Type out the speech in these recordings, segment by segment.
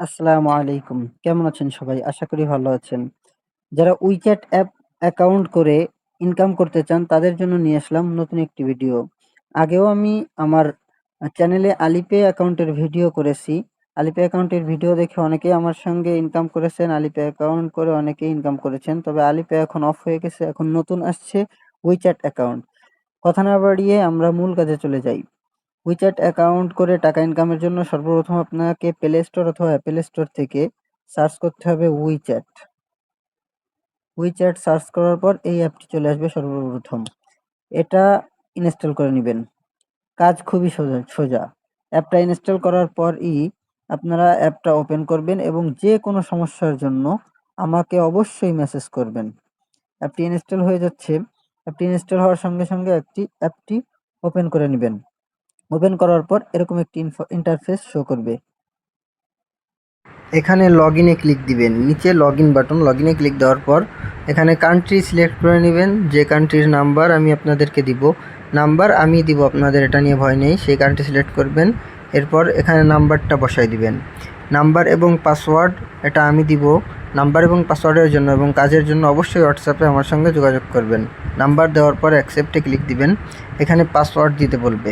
আসসালামু আলাইকুম। কেমন আছেন সবাই? আশা করি ভালো আছেন। যারা WeChat অ্যাপ অ্যাকাউন্ট করে ইনকাম করতে চান, তাদের জন্য নিয়ে আসলাম নতুন একটি ভিডিও। আগেও আমি আমার চ্যানেলে Alipay অ্যাকাউন্টের ভিডিও করেছি। Alipay অ্যাকাউন্টের ভিডিও দেখে অনেকেই আমার সঙ্গে ইনকাম করেছেন। Alipay অ্যাকাউন্ট করে অনেকেই ইনকাম করেছেন। তবে Alipay এখন অফ হয়ে গেছে। এখন নতুন আসছে WeChat অ্যাকাউন্ট। কথা না বাড়িয়ে আমরা মূল কাজে চলে যাই। WeChat অ্যাকাউন্ট করে টাকা ইনকামের জন্য সর্বপ্রথম আপনাকে প্লে স্টোর অথবা Apple স্টোর থেকে সার্চ করতে হবে WeChat। WeChat সার্চ করার পর এই অ্যাপটি চলে আসবে সর্বপ্রথম। এটা ইনস্টল করে নেবেন কাজ খুবই সোজা সোজা। অ্যাপটা ইনস্টল করার পরই আপনারা অ্যাপটা ওপেন করবেন এবং যে কোনো সমস্যার জন্য আমাকে অবশ্যই মেসেজ করবেন। অ্যাপটি ইনস্টল হয়ে যাচ্ছে। অ্যাপটি ইনস্টল হওয়ার সঙ্গে, সঙ্গে একটি অ্যাপটি ওপেন করে নিবেন। ওপেন করার পর এরকম একটি ইন্টারফেস শো করবে। এখানে লগ ইনে ক্লিক দিবেন। নিচে লগ ইন বাটন, লগ ইনে ক্লিক দেওয়ার পর এখানে কান্ট্রি সিলেক্ট করে নেবেন যে কান্ট্রির নাম্বার আমি আপনাদেরকে দিব। নাম্বার আমি দিব আপনাদের এটা নিয়ে ভয় নেই। সেই কান্ট্রি সিলেক্ট করবেন। এরপর এখানে নাম্বারটা বসাই দিবেন। নাম্বার এবং পাসওয়ার্ড এটা আমি দিব। নাম্বার এবং পাসওয়ার্ডের জন্য এবং কাজের জন্য অবশ্যই হোয়াটসঅ্যাপে আমার সঙ্গে যোগাযোগ করবেন। নাম্বার দেওয়ার পর অ্যাকসেপ্টে ক্লিক দিবেন। এখানে পাসওয়ার্ড দিতে বলবে।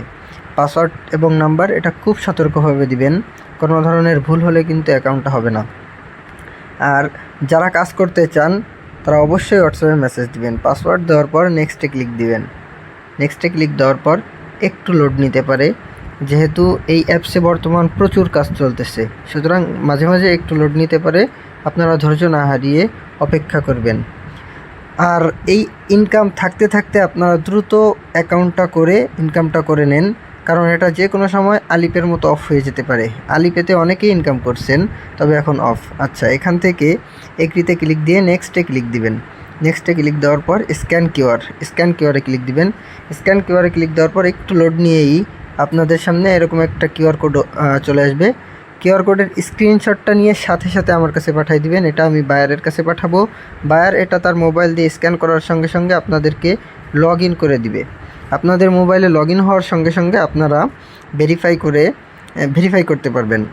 পাসওয়ার্ড এবং নাম্বার এটা খুব সতর্কভাবে দিবেন। কোনো ধরনের ভুল হলে কিন্তু অ্যাকাউন্টটা হবে না। আর যারা কাজ করতে চান তারা অবশ্যই হোয়াটসঅ্যাপে মেসেজ দিবেন। পাসওয়ার্ড দেওয়ার পর নেক্সটে ক্লিক দিবেন। নেক্সটে ক্লিক দেওয়ার পর একটু লোড নিতে পারে। যেহেতু এই অ্যাপসে বর্তমান প্রচুর কাজ চলতেছে। সুতরাং মাঝে, মাঝে একটু লোড নিতে পারে। আপনারা ধৈর্য না হারিয়ে অপেক্ষা করবেন। আর এই ইনকাম থাকতে, থাকতে আপনারা দ্রুত অ্যাকাউন্টটা করে ইনকামটা করে নেন। কারণ এটা যে কোনো সময় আলিপের মতো অফ হয়ে যেতে পারে। আলিপেতে অনেকেই ইনকাম করছেন তবে এখন অফ। আচ্ছা এখান থেকে এগ্রিতে ক্লিক দিয়ে নেক্সটে ক্লিক দিবেন। নেক্সটে ক্লিক দেওয়ার পর স্ক্যান কিউআর, স্ক্যান কিউআরে ক্লিক দিবেন। স্ক্যান কিউআরে ক্লিক দেওয়ার পর একটু লোড নিয়েই আপনাদের সামনে এরকম একটা কিউআর কোড চলে আসবে। কিউআর কোডের স্ক্রিনশটটা নিয়ে সাথে, সাথে আমার কাছে পাঠায় দিবেন। এটা আমি বায়ারের কাছে পাঠাবো। বায়ার এটা তার মোবাইল দিয়ে স্ক্যান করার সঙ্গে, সঙ্গে আপনাদেরকে লগইন করে দিবে। আপনাদের মোবাইলে লগ ইন হওয়ার সঙ্গে, সঙ্গে আপনারা ভেরিফাই করে ভেরিফাই করতে পারবেন।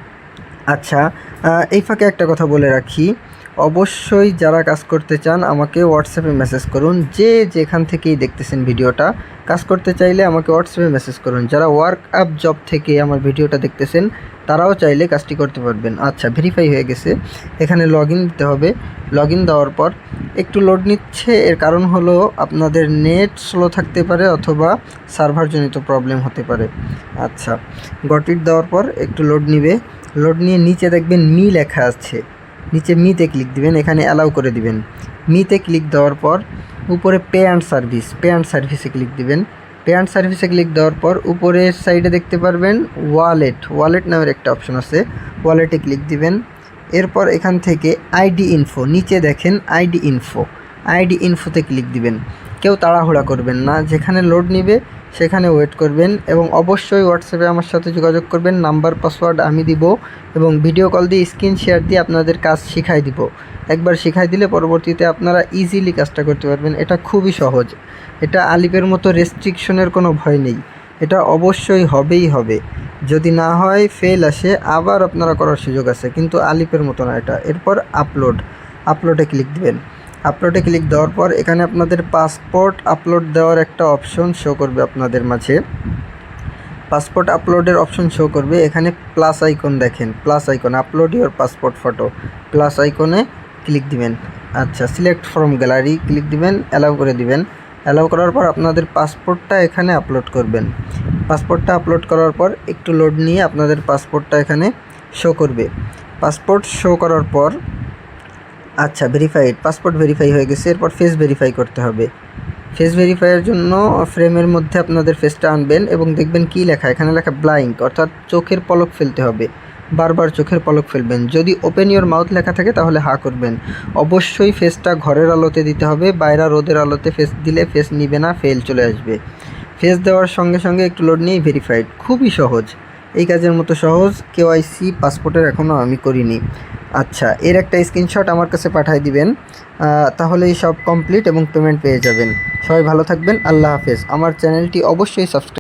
আচ্ছা এই ফাঁকে একটা কথা বলে রাখি। অবশ্যই যারা কাজ করতে চান আমাকে হোয়াটসঅ্যাপে মেসেজ করুন। যে যেখান থেকেই দেখতেছেন ভিডিওটা, কাজ করতে চাইলে আমাকে হোয়াটসঅ্যাপে মেসেজ করুন। যারা ওয়ার্ক আপ জব থেকে আমার ভিডিওটা দেখতেছেন তারাও চাইলে কাজটি করতে পারবেন। আচ্ছা ভেরিফাই হয়ে গেছে। এখানে লগইন দিতে হবে। লগইন দেওয়ার পর একটু লোড নিচ্ছে এর কারণ হলো আপনাদের নেট স্লো থাকতে পারে অথবা সার্ভারজনিত প্রবলেম হতে পারে। আচ্ছা গট ইট দেওয়ার পর একটু লোড নিবে। লোড নিয়ে নিচে দেখবেন মি লেখা আছে। নিচে মিতে ক্লিক দিবেন। এখানে অ্যালাউ করে দিবেন। মিতে ক্লিক দেওয়ার পর উপরে pay and service, pay and সার্ভিসে ক্লিক দিবেন। পে অ্যান্ড সার্ভিসে ক্লিক দেওয়ার পর উপরের সাইডে দেখতে পারবেন ওয়ালেট, ওয়ালেট নামের একটা অপশন আছে। ওয়ালেটে ক্লিক দিবেন। এরপর এখান থেকে আইডি ইনফো নিচে দেখেন আইডি ইনফো, আইডি ইনফোতে ক্লিক দিবেন। কেউ তাড়াহুড়া করবেন না। যেখানে লোড নিবে সেখানে ওয়েট করবেন এবং অবশ্যই হোয়াটসঅ্যাপে আমার সাথে যোগাযোগ করবেন। নাম্বার পাসওয়ার্ড আমি দিব এবং ভিডিও কল দিয়ে স্ক্রিন শেয়ার দিয়ে আপনাদের কাজ শিখাই দিব। একবার শিখাই দিলে পরবর্তীতে আপনারা ইজিলি কাজটা করতে পারবেন। এটা খুবই সহজ। এটা আলিপের মতো রেস্ট্রিকশনের কোনো ভয় নেই। এটা অবশ্যই হবেই হবে। যদি না হয় ফেল আসে আবার আপনারা করার সুযোগ আছে। কিন্তু আলিপের মতো না এটা। এরপর আপলোড, আপলোডে ক্লিক দিবেন। আপলোডে ক্লিক দেওয়ার পর এখানে আপনাদের পাসপোর্ট আপলোড দেওয়ার একটা অপশন শো করবে আপনাদের মাঝে। পাসপোর্ট আপলোডের অপশন শো করবে। এখানে প্লাস আইকন দেখেন, plus icon upload your passport photo. Plus আইকনে ক্লিক দিবেন। আচ্ছা সিলেক্ট ফ্রম গ্যালারি ক্লিক দিবেন, অ্যালাউ করে দিবেন। অ্যালাউ করার পর আপনাদের পাসপোর্টটা এখানে আপলোড করবেন। পাসপোর্টটা আপলোড করার পর একটু লোড নিয়ে আপনাদের পাসপোর্টটা এখানে শো করবে। পাসপোর্ট শো করার পর আচ্ছা ভেরিফাইড, পাসপোর্ট ভেরিফাই হয়ে গেছে। এরপর ফেস ভেরিফাই করতে হবে। ফেস ভেরিফাইয়ের জন্য ফ্রেমের মধ্যে আপনাদের ফেসটা আনবেন এবং দেখবেন কী লেখা এখানে লেখা ব্লাইঙ্ক অর্থাৎ চোখের পলক ফেলতে হবে। বারবার চোখের পলক ফেলবেন। যদি ওপেন ইওর মাউথ লেখা থাকে তাহলে হা করবেন। অবশ্যই ফেসটা ঘরের আলোতে দিতে হবে। বাইরা রোদের আলোতে ফেস দিলে ফেস নিবে না, ফেল চলে আসবে। ফেস দেওয়ার সঙ্গে, সঙ্গে একটু লোড নিয়েই ভেরিফাইড। খুবই সহজ। এই কাজের মতো সহজ কেওয়াইসি পাসপোর্টের এখনও আমি করিনি। আচ্ছা এর একটা স্ক্রিনশট আমার কাছে পাঠায় দিবেন। তাহলেই সব কমপ্লিট এবং পেমেন্ট পেয়ে যাবেন। সবাই ভালো থাকবেন। আল্লাহ হাফেজ। আমার চ্যানেলটি অবশ্যই সাবস্ক্রাইব